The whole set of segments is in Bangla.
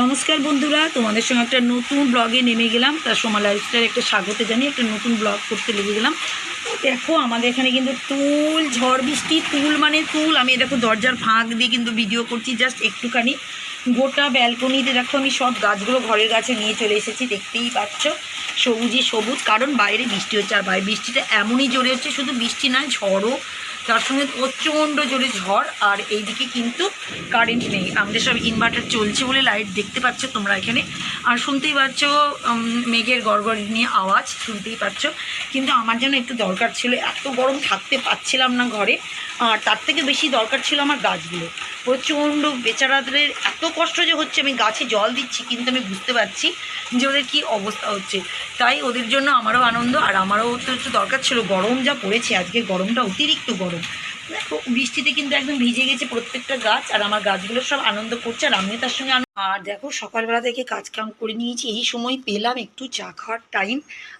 নমস্কার বন্ধুরা, তোমাদের সঙ্গে একটা নতুন ব্লগে নেমে গেলাম। তার সময় লাইফস্টাইল একটা স্বাগত জানিয়ে একটা নতুন ব্লগ করতে লেগে গেলাম। দেখো, আমাদের এখানে কিন্তু তুল, ঝড় বৃষ্টি, তুল মানে তুল। আমি দেখো দরজার ফাঁক দিয়ে কিন্তু ভিডিও করছি জাস্ট একটুখানি। গোটা ব্যালকনিতে দেখো আমি সব গাছগুলো ঘরের গাছে নিয়ে চলে এসেছি, দেখতেই পাচ্ছ। সবুজই সবুজ, কারণ বাইরে বৃষ্টি হচ্ছে। আর বাইরে বৃষ্টিটা এমনই জোরে হচ্ছে, শুধু বৃষ্টি নয়, ঝড়ও তার সঙ্গে প্রচণ্ড জোরে ঝড়, আর এইদিকে কিন্তু কারেন্ট নেই। আমাদের সব ইনভার্টার চলছে বলে লাইট দেখতে পাচ্ছ তোমরা এখানে। আর শুনতেই পাচ্ছ মেঘের গড়গড় নিয়ে আওয়াজ, শুনতেই পাচ্ছ। কিন্তু আমার জন্য একটু দরকার ছিল, এত গরম থাকতে পাচ্ছিলাম না ঘরে। আর তার থেকে বেশি দরকার ছিল আমার গাছগুলো। প্রচণ্ড বেচারাদের এত কষ্ট যে হচ্ছে, আমি গাছে জল দিচ্ছি কিন্তু আমি বুঝতে পারছি যে ওদের কী অবস্থা হচ্ছে। তাই ওদের জন্য আমারও আনন্দ, আর আমারও তো একটু দরকার ছিল। গরম যা পড়েছে, আজকে গরমটা অতিরিক্ত গরম। দেখো, বৃষ্টিতে কিন্তু একদম ভিজে গেছে প্রত্যেকটা গাছ, আর আমার গাছগুলো সব আনন্দ করছে, আর আমিও তার সঙ্গে আর দেখো, সকালবেলা থেকে কাজ কাম করে নিয়েছি, এই সময় পেলাম একটু চা খাওয়ার টাইম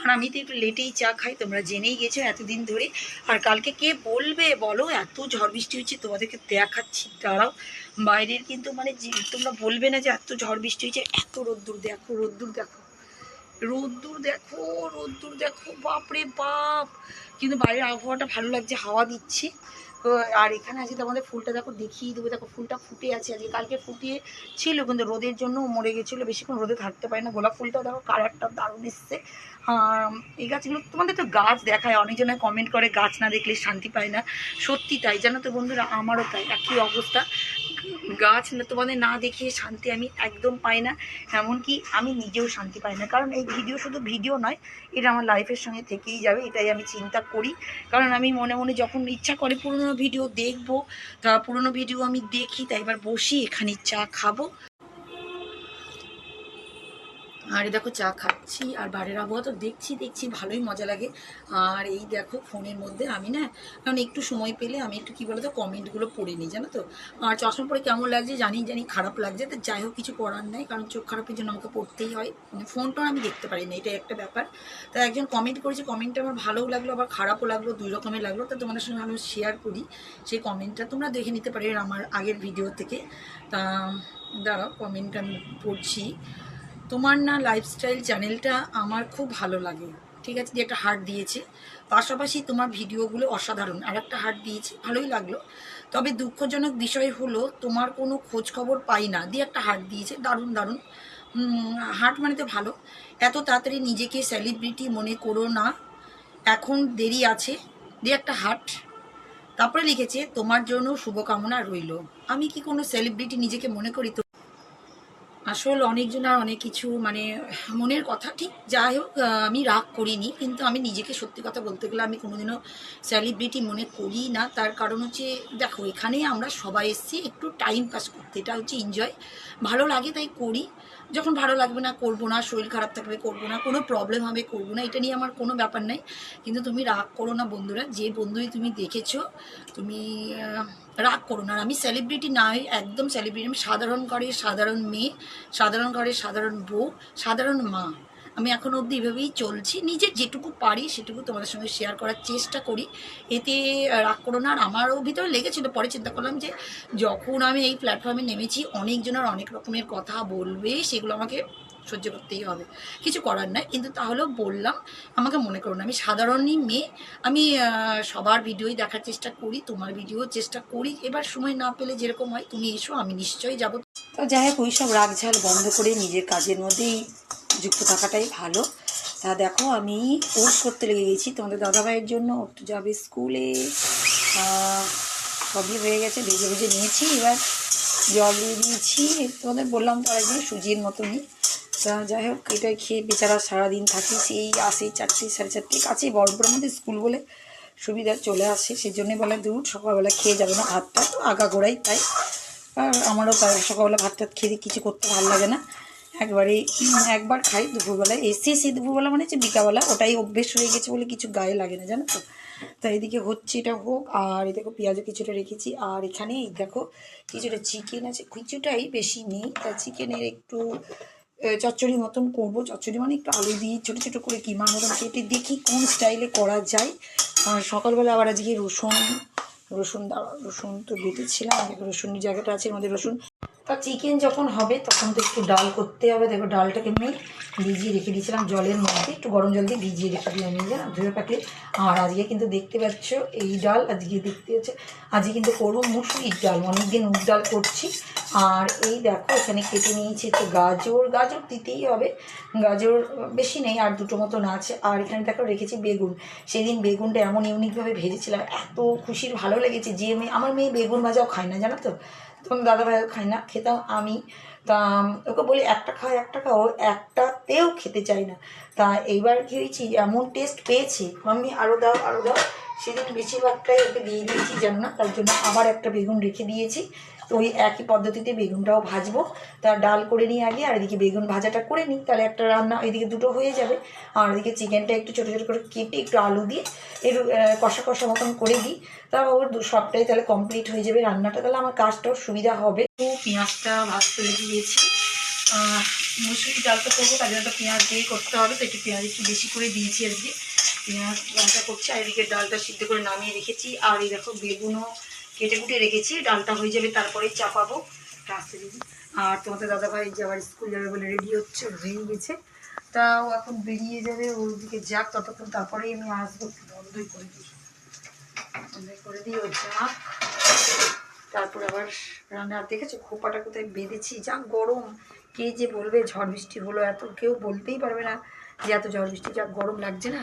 আর আমি তো একটু লেটেই চা খাই, তোমরা জেনেই গেছো এতদিন ধরে। আর কালকে কে বলবে বলো, এত ঝড় বৃষ্টি হচ্ছে, তোমাদেরকে দেখাচ্ছি, দাঁড়াও। বাইরের কিন্তু মানে তোমরা বলবে না যে এত ঝড় বৃষ্টি হয়েছে এত রোদ্দুর, দেখো রোদ্দুর, দেখো। রোদ্দুর দেখো রোদ্দুর দেখো, বাপরে বাপ। কিন্তু বাইরের আবহাওয়াটা ভালো লাগছে, হাওয়া দিচ্ছে। আর এখানে আজকে তোমাদের ফুলটা দেখো, দেখিয়ে দেবো। দেখো, ফুলটা ফুটে আছে। আজকে কালকে ফুটিয়ে ছিল কিন্তু রোদের জন্য মরে গেছিল। বেশিক্ষণ রোদে থাকতে পারে না। গোলাপ ফুলটাও দেখো কালারটা দারুণ এসছে। এই গাছগুলো তোমাদের তো গাছ দেখায়। অনেকজনে কমেন্ট করে, গাছ না দেখলে শান্তি পায় না। সত্যি তাই, জানো তো বন্ধুরা? আমারও তাই। একই অবস্থা। গাছ না, তোমাদের না দেখিয়ে শান্তি আমি একদম পাই না, এমনকি আমি নিজেও শান্তি পাই না। কারণ এই ভিডিও শুধু ভিডিও নয়, এটা আমার লাইফের সঙ্গে থেকেই যাবে, এটাই আমি চিন্তা করি। কারণ আমি মনে মনে যখন ইচ্ছা করে পুরনো ভিডিও দেখব, তা পুরনো ভিডিও আমি দেখি তাই এবার বসি, এখানে চা খাব। আর দেখো চা খাচ্ছি আর বাড়ির আবহাওয়া তো দেখছি দেখছি, ভালোই মজা লাগে। আর এই দেখো ফোনের মধ্যে আমি না, কারণ একটু সময় পেলে আমি একটু কী বলতো কমেন্টগুলো পড়ে নিই, জানো তো? আর চশমা পরে কেমন লাগছে জানি জানি খারাপ লাগছে, তো যাই হোক কিছু করার নাই, কারণ চোখ খারাপের জন্য আমাকে পড়তেই হয়। মানে ফোনটা আমি দেখতে পারি না এটা একটা ব্যাপার। তা একজন কমেন্ট করেছে কমেন্টটা আমার ভালোও লাগল, আবার খারাপও লাগল, দুই রকমের লাগল, তা তোমাদের সঙ্গে আমি শেয়ার করি। সেই কমেন্টটা তোমরা দেখে নিতে পারি আমার আগের ভিডিও থেকে। তা দাঁড়াও কমেন্ট আমি পড়ছি। তোমার না লাইফস্টাইল চ্যানেলটা আমার খুব ভালো লাগে। ঠিক আছে দিয়ে একটা হার্ট দিয়েছে। পাশাপাশি তোমার ভিডিওগুলো অসাধারণ। আর একটা হার্ট দিয়েছে, ভালোই লাগল। তবে দুঃখজনক বিষয় হলো, তোমার কোনো খোঁজ খবর পাই না। দিয়ে একটা হার্ট দিয়েছে, দারুণ দারুণ। হার্ট মানে তো ভালো। এত তাড়াতাড়ি নিজেকে সেলিব্রিটি মনে করো না। এখন দেরি আছে। দিয়ে একটা হার্ট তারপরে লিখেছে, তোমার জন্য শুভকামনা রইল। আমি কি কোনো সেলিব্রিটি নিজেকে মনে করি আসল অনেকজন আর অনেক কিছু মানে মনের কথা, ঠিক যাই হোক আমি রাগ করিনি, কিন্তু আমি নিজেকে সত্যি কথা বলতে গেলে আমি কোনোদিনও সেলিব্রিটি মনে করি না। তার কারণ হচ্ছে, দেখো এখানে আমরা সবাই এসছি, একটু টাইম পাস করতে, এটা হচ্ছে এনজয় ভালো লাগে তাই করি। যখন ভালো লাগবে না, করব না, শরীর খারাপ থাকবে, করব না, কোনো প্রবলেম হবে, করব না, এটা নিয়ে আমার কোনো ব্যাপার নাই। কিন্তু তুমি রাগ করো না বন্ধুরা, যে বন্ধুই তুমি দেখেছ, তুমি রাগ করো না। আর আমি সেলিব্রিটি নাই, একদম সেলিব্রিটি আমি সাধারণ ঘরে সাধারণ মেয়ে, সাধারণ ঘরে সাধারণ বউ, সাধারণ মা। আমি এখন অবধি এভাবেই চলছি। নিজের যেটুকু পারি সেটুকু তোমাদের সঙ্গে শেয়ার করার চেষ্টা করি। এতে রাগ করো না। আর আমারও ভিতরে লেগেছিলো। পরে চিন্তা করলাম যে, যখন আমি এই প্ল্যাটফর্মে নেমেছি অনেকজনের অনেক রকমের কথা বলবে, সেগুলো আমাকে সহ্য করতেই হবে। কিছু করার নাই। কিন্তু তাহলেও বললাম, আমাকে মনে করো না। আমি সাধারণই মেয়ে। আমি সবার ভিডিওই দেখার চেষ্টা করি, তোমার ভিডিও চেষ্টা করি। এবার সময় না পেলে যেরকম হয়, তুমি এসো, আমি নিশ্চয়ই যাব। তো যাই হোক ওই সব রাগঝাল বন্ধ করে নিজের কাজের মধ্যেই যুক্ত থাকাটাই ভালো। তা দেখো, আমি কোর্স করতে লেগে গেছি। তোমাদের দাদাভাইয়ের জন্য ও একটু যাবে স্কুলে। সবই হয়ে গেছে, ভেজে ভেজে নিয়েছি। এবার জল দিয়ে দিয়েছি। তোমাদের বললাম তো আরেকদিন সুজির মতনই। তা যাই হোক, এটাই খেয়ে বেচারা সারাদিন থাকি। সেই আসে চারটে, সাড়ে চারটে। কাছেই বরফের মধ্যে স্কুল বলে সুবিধা চলে আসে। সেই জন্যই বলে, দূর, সকালবেলা খেয়ে যাবে না ভাতটা। তো আগাগোড়াই তাই। আর আমারও তাই, সকালবেলা ভাত টাত খেয়ে কিছু করতে ভালো লাগে না। একবারে একবার খাই দুপুরবেলায়। এসে সেই দুপুরবেলা মানে হচ্ছে বিকালবেলা। ওটাই অভ্যেস হয়ে গেছে বলে কিছু গায়ে লাগে না, জানো তো? তো এদিকে হচ্ছে এটা হোক, আর এই দেখো পেঁয়াজও কিছুটা রেখেছি। আর এখানে এই দেখো কিছুটা চিকেন আছে। কিছুটাই বেশি নেই। তা চিকেনের একটু চচ্চড়ি মতন করব। চচ্চড়ি মানে একটু আলু দিয়ে ছোটো ছোটো করে কিমার মতন কেটে দেখি কোন স্টাইলে করা যায়। আর সকালবেলা আবার আজকে রসুন রসুন রসুন তো বেটেছিলাম। রসুনের জায়গাটা আছে, আমাদের রসুন। তা চিকেন যখন হবে, তখন তো একটু ডাল করতে হবে। দেখো, ডালটাকে আমি ভিজিয়ে রেখে দিয়েছিলাম জলের মধ্যে। একটু গরম জল দিয়ে ভিজিয়ে রেখে আমি জানো ধুয়ে পাকলে আর আজকে কিন্তু দেখতে পাচ্ছ, এই ডাল আজকে দেখতে হচ্ছে, আজকে কিন্তু করব মুসুরির ডাল, অনেকদিন মুগ ডাল করছি। আর এই দেখো, এখানে কেটে নিয়েছি একটু গাজর। গাজর দিতেই হবে, গাজর বেশি নেই, আর দুটো মতন আছে। আর এখানে দেখো, রেখেছি বেগুন। সেদিন বেগুনটা এমন ইউনিকভাবে ভেজেছিলাম, এত খুশির ভালো লেগেছে যে মেয়ে আমার মেয়ে বেগুন ভাজাও খায় না, জানো তো? তখন দাদা ভাইও খায় না খেতাম আমি, তা, ওকে বলি একটা খাও একটা খাও একটাতেও খেতে চাই না। তা এইবার খেয়েছি, এমন টেস্ট পেয়েছি আমি আরও দাও আরও দাও। সেদিন বেশিরভাগটাই ওকে দিয়ে দিয়েছি, জানো না? তার জন্য আবার একটা বেগুন রেখে দিয়েছি। তো ওই একই পদ্ধতিতে বেগুনটাও ভাজবো। তা ডাল করে নিই আগে, আর এদিকে বেগুন ভাজাটা করে নিই। তাহলে একটা রান্না এদিকে দুটো হয়ে যাবে। আর এদিকে চিকেনটা একটু ছোটো ছোটো করে কেটে একটু আলু দিয়ে এর কষা কষা মতন করে দিই। তা ওর সবটাই তাহলে কমপ্লিট হয়ে যাবে রান্নাটা। তাহলে আমার কাজটাও সুবিধা হবে। তো পেঁয়াজটা ভাজতে রেখে দিয়েছি। মুসুরি ডালটা করব, তার জন্য তো পেঁয়াজ দিয়েই করতে হবে। তো একটু পেঁয়াজ একটু বেশি করে দিয়েছি আজকে পেঁয়াজ ভাজা করছি, আর এদিকে ডালটা সিদ্ধ করে নামিয়ে রেখেছি। আর এই দেখো বেগুনও কেটে কুটে রেখেছি, ডালটা হয়ে যাবে তারপরেই চাপাবো। রাস্তে দিদি আর তোমাদের দাদাভাই যে আবার স্কুল যাবে বলে রেডি হচ্ছে হয়ে গেছে। তা ও এখন বেরিয়ে যাবে ওর দিকে যাক, ততক্ষণ তারপরেই আমি আসব বন্ধই করে দিই। করে দিই, ও যাক। তারপর আবার রান্না, আর দেখেছ খোপাটা কোথায় বেঁধেছি? যা গরম। কে যে বলবে ঝড় বৃষ্টি হলো, এত কেউ বলতেই পারবে না যে এত ঝড় বৃষ্টি, যা গরম লাগছে না।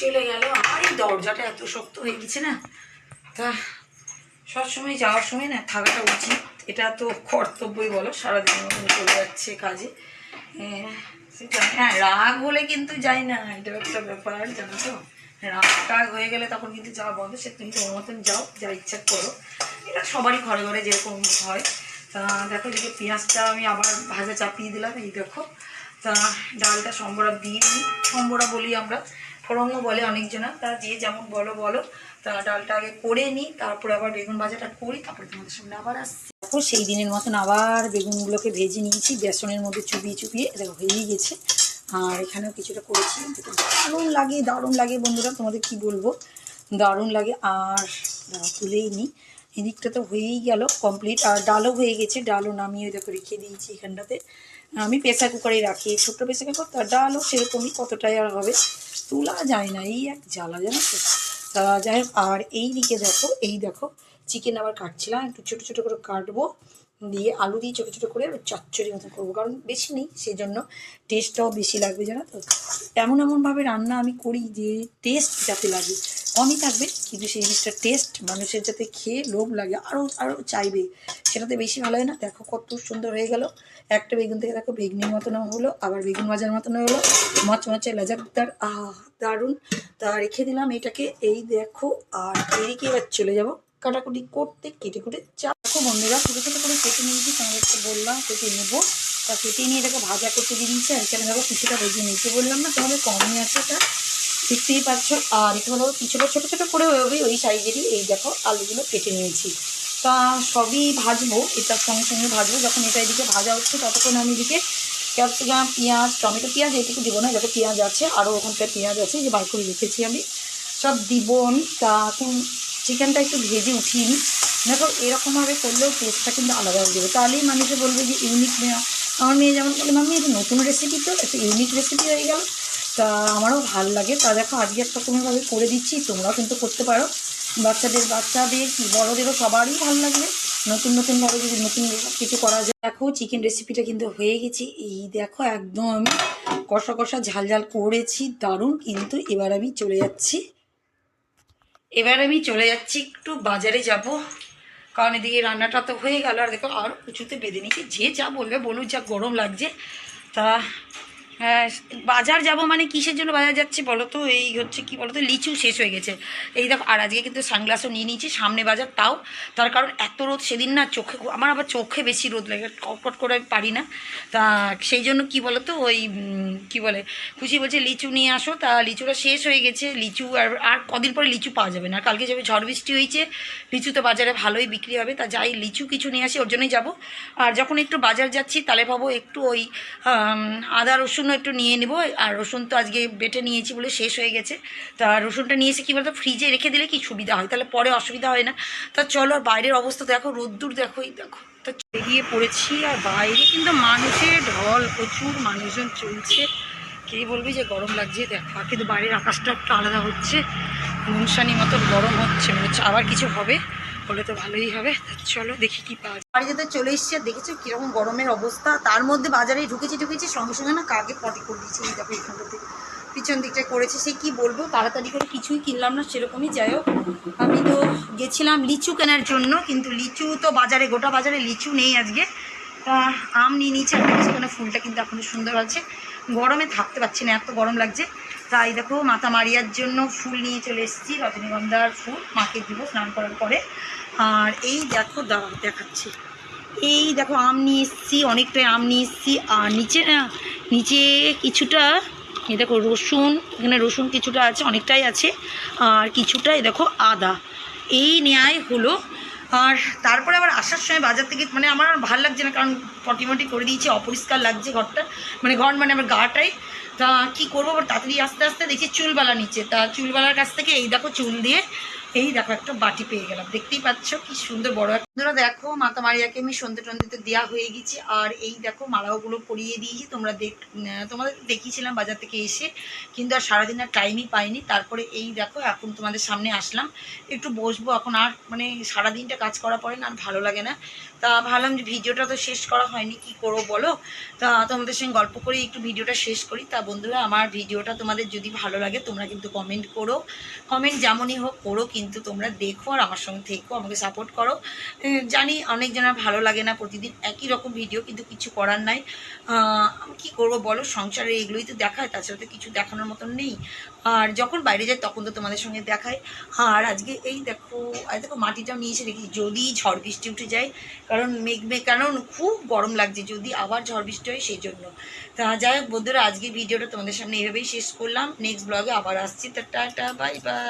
চলে গেল। আর এই দরজাটা এত শক্ত হয়ে গেছে না। তা সবসময় যাওয়ার সময় না থাকাটা উচিত। এটা তো কর্তব্যই বলো সারাদিনের মতন চলে যাচ্ছে কাজে। হ্যাঁ, রাগ হলে কিন্তু যাই না এটা একটা ব্যাপার জানো তো। রাগ টাগ হয়ে গেলে তখন কিন্তু যাওয়া বন্ধ সে তুমি তোমার মতন যাও যা ইচ্ছা করো। এটা সবারই ঘরে ঘরে যেরকম হয়। তা দেখো যে পেঁয়াজটা আমি আবার ভাজা চাপিয়ে দিলাম এই দেখো। তা ডালটা সম্বরা দিয়ে সম্বরা বলি আমরা। ফোড়নও বলে অনেকজনা। তা যে যেমন বলো বলো। তা ডালটা আগে করে নিই, তারপরে আবার বেগুন ভাজাটা করি, তারপরে তোমাদের সামনে আবার আসছি। দেখো, সেই দিনের মতন আবার বেগুনগুলোকে ভেজে নিয়েছি, বেসনের মধ্যে চুপিয়ে চুপিয়ে দেখো হয়েই গেছে। আর এখানেও কিছুটা করেছি দারুণ লাগে দারুণ লাগে বন্ধুরা, তোমাদের কি বলব? দারুণ লাগে, আর তুলেই নিই। এদিকটা তো হয়েই গেল কমপ্লিট আর ডালও হয়ে গেছে, ডালও নামিয়ে দেখো, রেখে দিয়েছি এখানটাতে। আমি প্রেসার কুকারে রাখি, ছোট্ট প্রেসার কুকার তো ডালও সেরকমই কতটাই আর হবে, তোলা যায় না, এই এক জ্বালা জানো তো তা যাই আর এই দিকে দেখো, এই দেখো চিকেন আবার কাটছিলাম, একটু ছোটো ছোটো করে কাটবো, দিয়ে আলু দিয়ে ছোটো ছোটো করে চচ্চড়ি মতো করব, কারণ বেশি নেই সেই জন্য টেস্টটাও বেশি লাগবে জানো তো। এমন এমনভাবে রান্না আমি করি যে টেস্ট যাতে লাগে। কমই থাকবে, কিন্তু সেই জিনিসটার টেস্ট মানুষের যাতে খেয়ে লোভ লাগে আরও আরও চাইবে, সেটাতে বেশি ভালো হয় না। দেখো কত সুন্দর হয়ে গেল। একটা বেগুন থেকে দেখো বেগুনির মতন হলো, আবার বেগুন ভাজার মতন হলো। মাছ মচমচে লাজাকদার, আহ, দারুণ। তা রেখে দিলাম এটাকে, এই দেখো, আর এদিকে এবার চলে যাব। কাটাকুটি করতে, কেটে কুটে চা দেখো বন্ধুরা, ছোটো ছোটো করে কেটে নিয়েছি তোমাদেরকে বললাম, কেটে নেব। তা কেটে নিয়ে এটাকে ভাজা করতে দিয়ে দিয়েছি, আর এখানে দেখো কিছুটা ভেজে নিতে বললাম না তোমাদের কমই আছে এটা। দেখতেই পাচ্ছ। আর এখানে কিছুটা ছোটো ছোটো করে ওই ওই সাইজেরই এই দেখো আলুগুলো কেটে নিয়েছি। তা সবই ভাজবো, এটার সঙ্গে সঙ্গে ভাজবো। যখন এটা এদিকে ভাজা হচ্ছে ততক্ষণ আমি এদিকে ক্যাপসিকাম, পেঁয়াজ, টমেটো, পেঁয়াজ এইটুকু দেবো না, যাতে পেঁয়াজ আছে, আরও ওখানকার পেঁয়াজ আছে যে বার করে রেখেছি আমি। সব দিব আমি। তা এখন চিকেনটা একটু ভেজে উঠিয়ে নিই। দেখো এরকমভাবে করলেও টেস্টটা কিন্তু আলাদা হয়ে যাবে। তাহলেই মানুষে বলবে যে ইউনিক আমার মেয়ে যেমন বলে মাম্মি, এটা নতুন রেসিপি তো, একটা ইউনিক রেসিপি হয়ে গেল। তা আমারও ভালো লাগে। তা দেখো, আজকে একটা কোনোভাবে করে দিচ্ছি, তোমরাও কিন্তু করতে পারো। বাচ্চাদের বাচ্চাদের কি, বড়োদেরও সবারই ভালো লাগবে। নতুন নতুনভাবে যদি নতুন কিছু করা যায়। দেখো চিকেন রেসিপিটা কিন্তু হয়ে গেছে। এই দেখো, একদম আমি কষা কষা ঝাল ঝাল করেছি, দারুণ। কিন্তু এবার আমি চলে যাচ্ছি। এবার আমি চলে যাচ্ছি একটু বাজারে যাব। কারণ এদিকে রান্নাটা তো হয়ে গেল। আর দেখো, আর কিছুতে বেঁধে নিচ্ছি যে যা বলবে বলুক, যা গরম লাগছে। তা বাজার যাব মানে কিসের জন্য বাজার যাচ্ছি বলো তো এই হচ্ছে কি বলো তো লিচু শেষ হয়ে গেছে। এই দেখো, আর আজকে কিন্তু সানগ্লাসও নিয়ে নিয়েছি, সামনে বাজার তাও। তার কারণ এত রোদ সেদিন না চোখে, আমার আবার চোখে বেশি রোদ লাগে, কটকট করে আমি পারি না। তা সেই জন্য কি বলো তো ওই কি বলে? খুশি বলছে, লিচু নিয়ে আসো। তা লিচুটা শেষ হয়ে গেছে। লিচু আর আর কদিন পরে লিচু পাওয়া যাবে না। কালকে যাবে ঝড় বৃষ্টি হয়েছে। লিচু তো বাজারে ভালোই বিক্রি হবে। তা যাই, লিচু কিছু নিয়ে আসি, ওর জন্যই যাব। আর যখন একটু বাজার যাচ্ছি, তাহলে ভাবো একটু ওই আদা রসুনও একটু নিয়ে নেব। আর রসুন তো আজকে বেটে নিয়েছি বলে শেষ হয়ে গেছে। তা রসুনটা নিয়ে এসে কী বলতো? ফ্রিজে রেখে দিলে কি সুবিধা হয়? তাহলে পরে অসুবিধা হয় না। তা চলো আর বাইরের অবস্থা দেখো, রোদ্দুর দেখো, এই দেখো। তা বেরিয়ে পড়েছি আর বাইরে কিন্তু মানুষের ঢল, প্রচুর মানুষজন চলছে। কে বলবি যে গরম লাগছে? দেখো কিন্তু বাইরের আকাশটা একটু আলাদা হচ্ছে। মুনসানি মতন গরম হচ্ছে, মনে হচ্ছে আবার কিছু হবে। হলে তো ভালোই হবে। চলো দেখি কি পাওয়া যায়। বাড়িতে তো চলে এসেছি আর দেখেছ কীরকম গরমের অবস্থা? তার মধ্যে বাজারে ঢুকেছি ঢুকেছি, সঙ্গে সঙ্গে না কাকে পটি করে দিয়েছি দেখো এখানটাতে। পিছন দিকটা করেছে, সে কি বলব? তাড়াতাড়ি করে কিছুই কিনলাম না, সেরকমই যাই হোক। আমি তো গেছিলাম লিচু কেনার জন্য, কিন্তু লিচু তো বাজারে, গোটা বাজারে লিচু নেই আজকে। তা আম নিয়ে নিয়েছি সেখানে ফুলটা কিন্তু এখনও সুন্দর আছে। গরমে থাকতে পারছি না, এত গরম লাগছে। তাই দেখো মাথা মারিয়ার জন্য ফুল নিয়ে চলে এসেছি, রজনীগন্ধার ফুল, মাকে দিব স্নান করার পরে। আর এই দেখো, দাঁড়াও, দেখাচ্ছি। এই দেখো, আম নিয়ে এসেছি, অনেকটাই আম নিয়ে এসেছি। আর নিচে নিচে কিছুটা, এই দেখো, রসুন, এখানে রসুন কিছুটা আছে, অনেকটাই আছে। আর কিছুটা দেখো, আদা। এই নেয় হলো আর তারপরে আবার আসার সময় বাজার থেকে মানে আমার আর ভালো লাগছে না, কারণ পটিমটি করে দিয়েছি, অপরিষ্কার লাগছে ঘরটা। মানে ঘর মানে আমার গাটাই। তা কী করব, আবার তাড়াতাড়ি আস্তে আস্তে দেখি চুলবালা নিচে। তা চুলবালার কাছ থেকে এই দেখো চুল দিয়ে এই দেখো, একটা বাটি পেয়ে গেলাম। দেখতেই পাচ্ছ কি সুন্দর বড় একটা দেখো, মাতা মারিয়াকে আমি সন্ধে টন্দিতে দেওয়া হয়ে গেছি। আর এই দেখো, মালাগুলো পরিয়ে দিয়েছি। তোমরা দেখ তোমাদের দেখিয়েছিলাম বাজার থেকে এসে, কিন্তু আর সারাদিন আর টাইমই পাইনি। তারপরে এই দেখো, এখন তোমাদের সামনে আসলাম। একটু বসবো এখন আর মানে সারাদিনটা কাজ করার পরে না আর ভালো লাগে না। তা ভাবলাম যে ভিডিওটা তো শেষ করা হয়নি, কি করব বলো? তা তোমাদের সঙ্গে গল্প করে একটু ভিডিওটা শেষ করি। তা বন্ধুরা, আমার ভিডিওটা তোমাদের যদি ভালো লাগে, তোমরা কিন্তু কমেন্ট করো। কমেন্ট যেমনই হোক করো কিন্তু তোমরা দেখো আর আমার সঙ্গে থেকো, আমাকে সাপোর্ট করো। জানি অনেকজনের ভালো লাগে না প্রতিদিন একই রকম ভিডিও কিন্তু কিছু করার নাই। আমি কী করব বলো? সংসারে এগুলোই তো দেখায়, তাছাড়া তো কিছু দেখানোর মতন নেই। আর যখন বাইরে যাই, তখন তো তোমাদের সঙ্গে দেখায়। আর আজকে এই দেখো আজ দেখো মাটিটাও নিয়ে এসে রেখেছি। যদি ঝড় বৃষ্টি উঠে যায়, কারণ মেঘ মেঘ কারণ খুব গরম লাগছে। যদি আবার ঝড় বৃষ্টি হয়, সেই জন্য। তা যাই হোক বন্ধুরা আজকে ভিডিওটা তোমাদের সামনে এভাবেই শেষ করলাম। নেক্সট ব্লগে আবার আসছি। তা টাটা বাই বাই